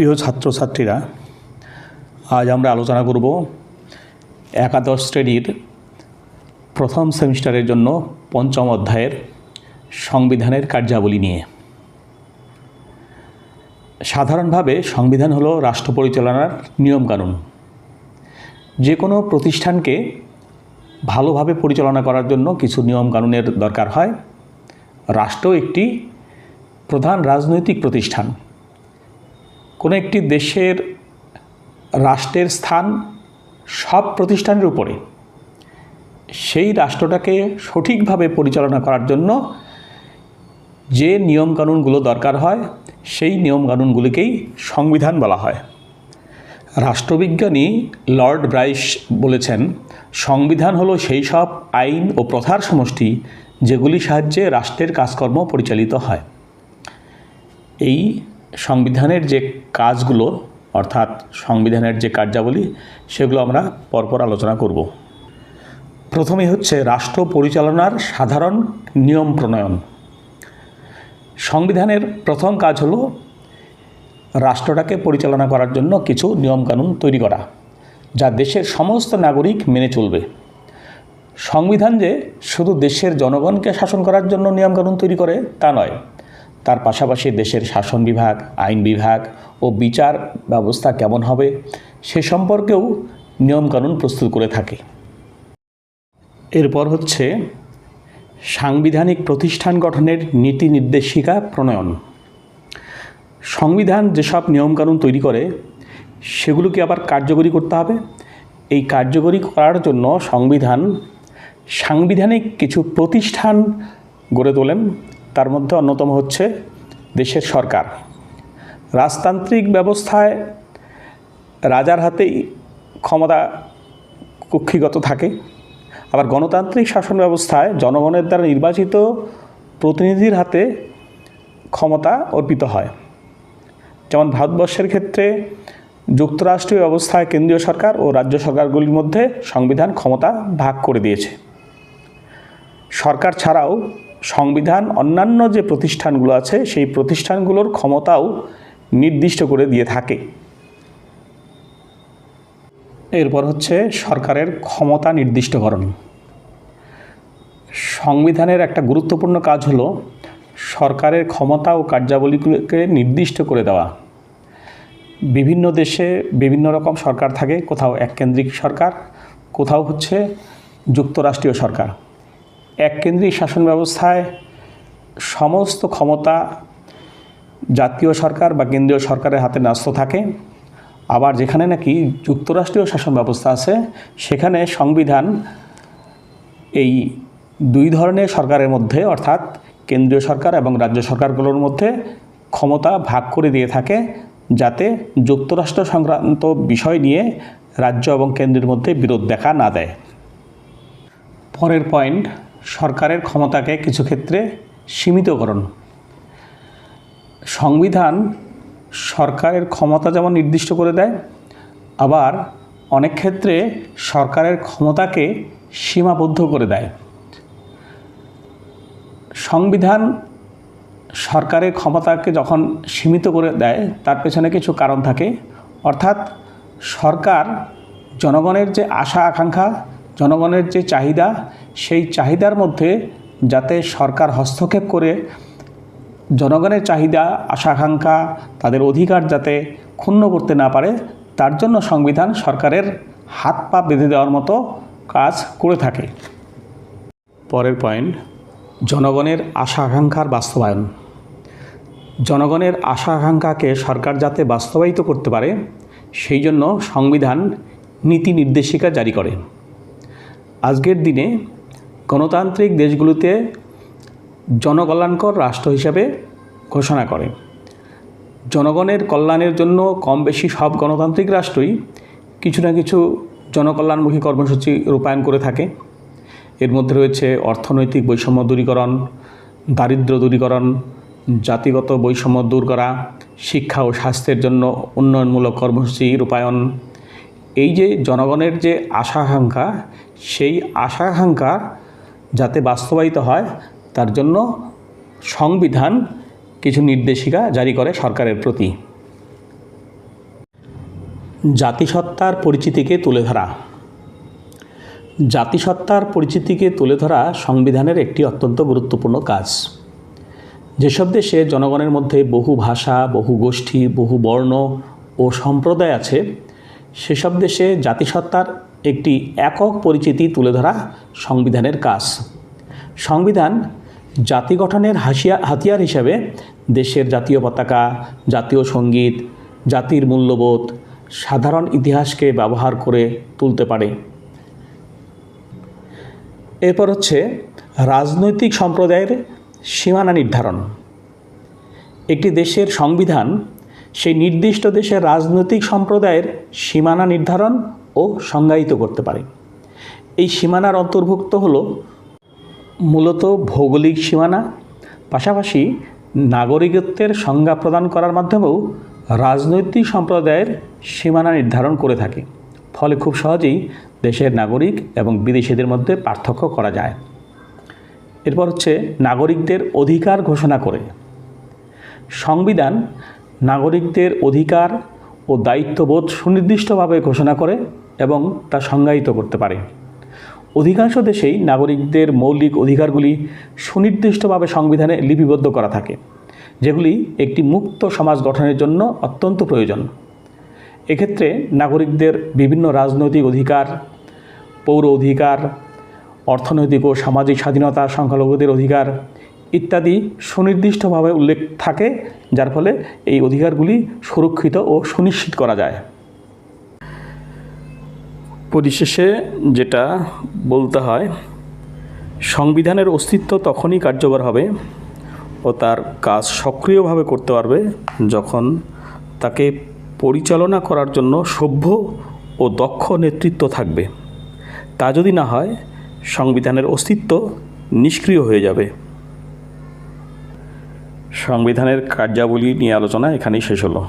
প্রিয় ছাত্রছাত্রীরা, আজ আমরা আলোচনা করব একাদশ শ্রেণির প্রথম সেমিস্টারের জন্য পঞ্চম অধ্যায়ের সংবিধানের কার্যাবলী নিয়ে। সাধারণভাবে সংবিধান হলো রাষ্ট্র পরিচালনার নিয়মকানুন। যে কোনো প্রতিষ্ঠানকে ভালোভাবে পরিচালনা করার জন্য কিছু নিয়মকানুনের দরকার হয়। রাষ্ট্র একটি প্রধান রাজনৈতিক প্রতিষ্ঠান। কোনো একটি দেশের রাষ্ট্রের স্থান সব প্রতিষ্ঠানের উপরে, সেই রাষ্ট্রটাকে সঠিকভাবে পরিচালনা করার জন্য যে নিয়মকানুনগুলো দরকার হয়, সেই নিয়মকানুনগুলিকেই সংবিধান বলা হয়। রাষ্ট্রবিজ্ঞানী লর্ড ব্রাইস বলেছেন, সংবিধান হলো সেই সব আইন ও প্রথার সমষ্টি যেগুলি সাহায্যে রাষ্ট্রের কাজকর্ম পরিচালিত হয়। এই সংবিধানের যে কাজগুলো, অর্থাৎ সংবিধানের যে কার্যাবলী, সেগুলো আমরা পরপর আলোচনা করব। প্রথমে হচ্ছে রাষ্ট্র পরিচালনার সাধারণ নিয়ম প্রণয়ন। সংবিধানের প্রথম কাজ হলো রাষ্ট্রটাকে পরিচালনা করার জন্য কিছু নিয়মকানুন তৈরি করা, যা দেশের সমস্ত নাগরিক মেনে চলবে। সংবিধান যে শুধু দেশের জনগণকে শাসন করার জন্য নিয়মকানুন তৈরি করে তা নয় তার পাশাপাশি দেশের শাসন বিভাগ, আইন বিভাগ ও বিচার ব্যবস্থা কেমন হবে সে সম্পর্কেও নিয়মকানুন প্রস্তুত করে থাকে। এরপর হচ্ছে সাংবিধানিক প্রতিষ্ঠান গঠনের নীতি নির্দেশিকা প্রণয়ন। সংবিধান যেসব নিয়মকানুন তৈরি করে, সেগুলোকে আবার কার্যকরী করতে হবে। এই কার্যকরী করার জন্য সংবিধান সাংবিধানিক কিছু প্রতিষ্ঠান গড়ে তোলেন। তার মধ্যে অন্যতম হচ্ছে দেশের সরকার। রাজতান্ত্রিক ব্যবস্থায় রাজার হাতেই ক্ষমতা কক্ষিগত থাকে। আবার গণতান্ত্রিক শাসন ব্যবস্থায় জনগণের দ্বারা নির্বাচিত প্রতিনিধির হাতে ক্ষমতা অর্পিত হয়। যেমন ভারতবর্ষের ক্ষেত্রে যুক্তরাষ্ট্রীয় ব্যবস্থায় কেন্দ্রীয় সরকার ও রাজ্য সরকারগুলির মধ্যে সংবিধান ক্ষমতা ভাগ করে দিয়েছে। সরকার ছাড়াও সংবিধান, অন্যান্য যে প্রতিষ্ঠানগুলো আছে, সেই প্রতিষ্ঠানগুলোর ক্ষমতাও নির্দিষ্ট করে দিয়ে থাকে। এরপর হচ্ছে সরকারের ক্ষমতা নির্দিষ্টকরণ। সংবিধানের একটা গুরুত্বপূর্ণ কাজ হলো সরকারের ক্ষমতা ও কার্যাবলীগুলোকে নির্দিষ্ট করে দেওয়া। বিভিন্ন দেশে বিভিন্ন রকম সরকার থাকে, কোথাও এককেন্দ্রিক সরকার, কোথাও হচ্ছে যুক্তরাষ্ট্রীয় সরকার। এককেন্দ্রিক শাসন ব্যবস্থায় সমস্ত ক্ষমতা জাতীয় সরকার বা কেন্দ্রীয় সরকারের হাতে ন্যস্ত থাকে। আবার যেখানে নাকি যুক্তরাষ্ট্রীয় শাসন ব্যবস্থা আছে, সেখানে সংবিধান এই দুই ধরনের সরকারের মধ্যে, অর্থাৎ কেন্দ্রীয় সরকার এবং রাজ্য সরকারগুলোর মধ্যে ক্ষমতা ভাগ করে দিয়ে থাকে, যাতে যুক্তরাষ্ট্র সংক্রান্ত বিষয় নিয়ে রাজ্য এবং কেন্দ্রের মধ্যে বিরোধ দেখা না দেয়। পরের পয়েন্ট সরকারের ক্ষমতাকে কিছু ক্ষেত্রে সীমিতকরণ। সংবিধান সরকারের ক্ষমতা যেমন নির্দিষ্ট করে দেয়, আবার অনেক ক্ষেত্রে সরকারের ক্ষমতাকে সীমাবদ্ধ করে দেয়। সংবিধান সরকারের ক্ষমতাকে যখন সীমিত করে দেয়, তার পেছনে কিছু কারণ থাকে। অর্থাৎ সরকার জনগণের যে আশা আকাঙ্ক্ষা জনগণের যে চাহিদা, সেই চাহিদার মধ্যে যাতে সরকার হস্তক্ষেপ করে, জনগণের চাহিদা আশা আকাঙ্ক্ষা তাদের অধিকার যাতে ক্ষুণ্ণ করতে না পারে, তার জন্য সংবিধান সরকারের হাত পা বেঁধে দেওয়ার মতো কাজ করে থাকে। পরের পয়েন্ট, জনগণের আশা আকাঙ্ক্ষার বাস্তবায়ন। জনগণের আশা আকাঙ্ক্ষাকে সরকার যাতে বাস্তবায়িত করতে পারে, সেই জন্য সংবিধান নীতি নির্দেশিকা জারি করে। আজকের দিনে গণতান্ত্রিক দেশগুলোতে জনকল্যাণকর রাষ্ট্র হিসাবে ঘোষণা করে। জনগণের কল্যাণের জন্য কম বেশি সব গণতান্ত্রিক রাষ্ট্রই কিছু না কিছু জনকল্যাণমুখী কর্মসূচি রূপায়ণ করে থাকে। এর মধ্যে রয়েছে অর্থনৈতিক বৈষম্য দূরীকরণ দারিদ্র দূরীকরণ, জাতিগত বৈষম্য দূর করা, শিক্ষা ও স্বাস্থ্যের জন্য উন্নয়নমূলক কর্মসূচি রূপায়ণ। এই যে জনগণের যে আশা আকাঙ্ক্ষা সেই আশা আকাঙ্ক্ষা যাতে বাস্তবায়িত হয়, তার জন্য সংবিধান কিছু নির্দেশিকা জারি করে সরকারের প্রতি। জাতিসত্তার পরিচিতিকে তুলে ধরা। জাতিসত্তার পরিচিতিকে তুলে ধরা সংবিধানের একটি অত্যন্ত গুরুত্বপূর্ণ কাজ। যেসব দেশে জনগণের মধ্যে বহু ভাষা, বহু গোষ্ঠী, বহু বর্ণ ও সম্প্রদায় আছে, সেসব দেশে জাতিসত্তার একটি একক পরিচিতি তুলে ধরা সংবিধানের কাজ। সংবিধান জাতি গঠনের হাসিয়া, হাতিয়ার হিসাবে দেশের জাতীয় পতাকা, জাতীয় সংগীত, জাতির মূল্যবোধ, সাধারণ ইতিহাসকে ব্যবহার করে তুলতে পারে। এরপর হচ্ছে রাজনৈতিক সম্প্রদায়ের সীমানা নির্ধারণ। একটি দেশের সংবিধান সেই নির্দিষ্ট দেশের রাজনৈতিক সম্প্রদায়ের সীমানা নির্ধারণ ও সংজ্ঞায়িত করতে পারে। এই সীমানার অন্তর্ভুক্ত হল মূলত ভৌগোলিক সীমানা, পাশাপাশি নাগরিকত্বের সংজ্ঞা প্রদান করার মাধ্যমেও রাজনৈতিক সম্প্রদায়ের সীমানা নির্ধারণ করে থাকে। ফলে খুব সহজেই দেশের নাগরিক এবং বিদেশিদের মধ্যে পার্থক্য করা যায়। এরপর হচ্ছে নাগরিকদের অধিকার ঘোষণা করে। সংবিধান নাগরিকদের অধিকার ও দায়িত্ববোধ সুনির্দিষ্টভাবে ঘোষণা করে। এবং তা সংজ্ঞায়িত করতে পারে। অধিকাংশ দেশেই নাগরিকদের মৌলিক অধিকারগুলি সুনির্দিষ্টভাবে সংবিধানে লিপিবদ্ধ করা থাকে, যেগুলি একটি মুক্ত সমাজ গঠনের জন্য অত্যন্ত প্রয়োজন। এক্ষেত্রে নাগরিকদের বিভিন্ন রাজনৈতিক অধিকার, পৌর অধিকার, অর্থনৈতিক ও সামাজিক স্বাধীনতা সংখ্যালঘুদের অধিকার ইত্যাদি সুনির্দিষ্টভাবে উল্লেখ থাকে, যার ফলে এই অধিকারগুলি সুরক্ষিত ও সুনিশ্চিত করা যায়। পরিশেষে যেটা বলতে হয়, সংবিধানের অস্তিত্ব তখনই কার্যকর হবে ও তার কাজ সক্রিয়ভাবে করতে পারবে যখন তাকে পরিচালনা করার জন্য সভ্য ও দক্ষ নেতৃত্ব থাকবে। তা যদি না হয়, সংবিধানের অস্তিত্ব নিষ্ক্রিয় হয়ে যাবে। সংবিধানের কার্যাবলী নিয়ে আলোচনা এখানেই শেষ হলো।